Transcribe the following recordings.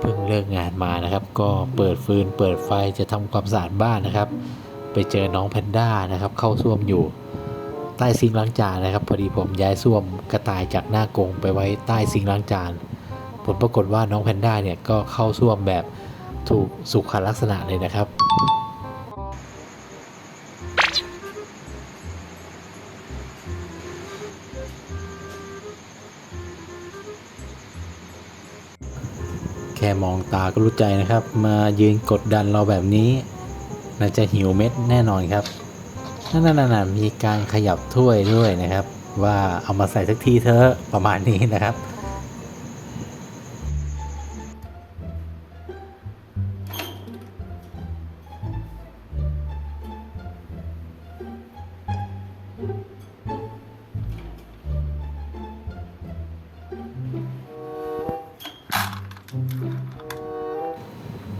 เพิ่งเลิกงานมานะครับ ก็เปิดฟืนเปิดไฟจะทำความสะอาดบ้านนะครับ ไปเจอน้องแพนด้านะครับเข้าซ่วมอยู่ ใต้ซิงล้างจานนะครับ พอดีผมย้ายซ่วมกระต่ายจากหน้ากรงไปไว้ใต้ซิงล้างจานผลปรากฏว่าน้องแพนด้าเนี่ยก็เข้าซ่วมแบบถูกสุขลักษณะเลยนะครับ แค่มองตาก็รู้ใจนะครับ มายืนกดดันเราแบบนี้น่าจะหิวเม็ดแน่นอนครับนั่นน่ะมีการขยับถ้วยด้วยนะครับ ว่าเอามาใส่สักทีเถอะประมาณนี้นะครับ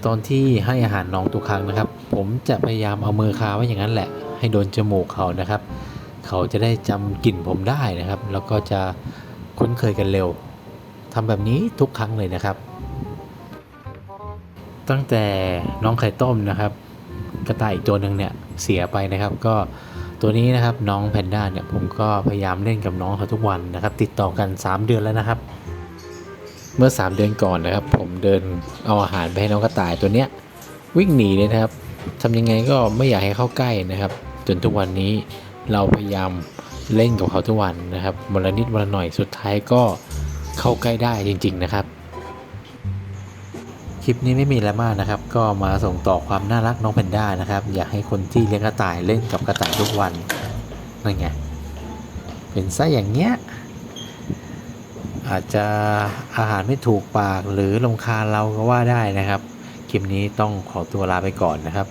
ตอนที่ให้อาหารน้องทุกครั้งนะครับ ผมจะพยายามเอามือคาไว้อย่างนั้นแหละ ให้โดนจมูกเขานะครับ เขาจะได้จำกลิ่นผมได้นะครับ แล้วก็จะคุ้นเคยกันเร็วทำแบบนี้ทุกครั้งเลยนะครับ ตั้งแต่น้องไข่ต้มนะครับ กระต่ายอีกตัวหนึ่งเนี่ยเสียไปนะครับ ก็ตัวนี้นะครับน้องแพนด้าเนี่ยผมก็พยายามเล่นกับน้องเขาทุกวันนะครับ ติดต่อกัน 3 เดือนแล้วนะครับ เมื่อ 3 เดือนก่อนนะครับ ผมเดินเอาอาหารไปให้น้องกระต่ายตัวเนี้ยวิ่งหนีเลยนะครับทำยังไงก็ไม่อยากให้เข้าใกล้นะครับ จนทุกวันนี้เราพยายามเล่นกับเขาทุกวันนะครับวันละนิดวันละหน่อยสุดท้ายก็เข้าใกล้ได้จริง ๆนะครับ คลิปนี้ไม่มีอะไรมากนะครับ ก็มาส่งต่อความน่ารักน้องแพนด้านะครับ อยากให้คนที่เลี้ยงกระต่ายเล่นกับกระต่ายทุกวันนั่นไงเป็นซะอย่างเงี้ย อาจจะอาหารไม่ถูกปากหรือลงคาเราก็ว่าได้นะครับ คลิปนี้ต้องขอตัวลาไปก่อนนะครับ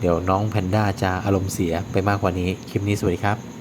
เดี๋ยวน้องแพนด้าจะอารมณ์เสียไปมากกว่านี้ คลิปนี้สวัสดีครับ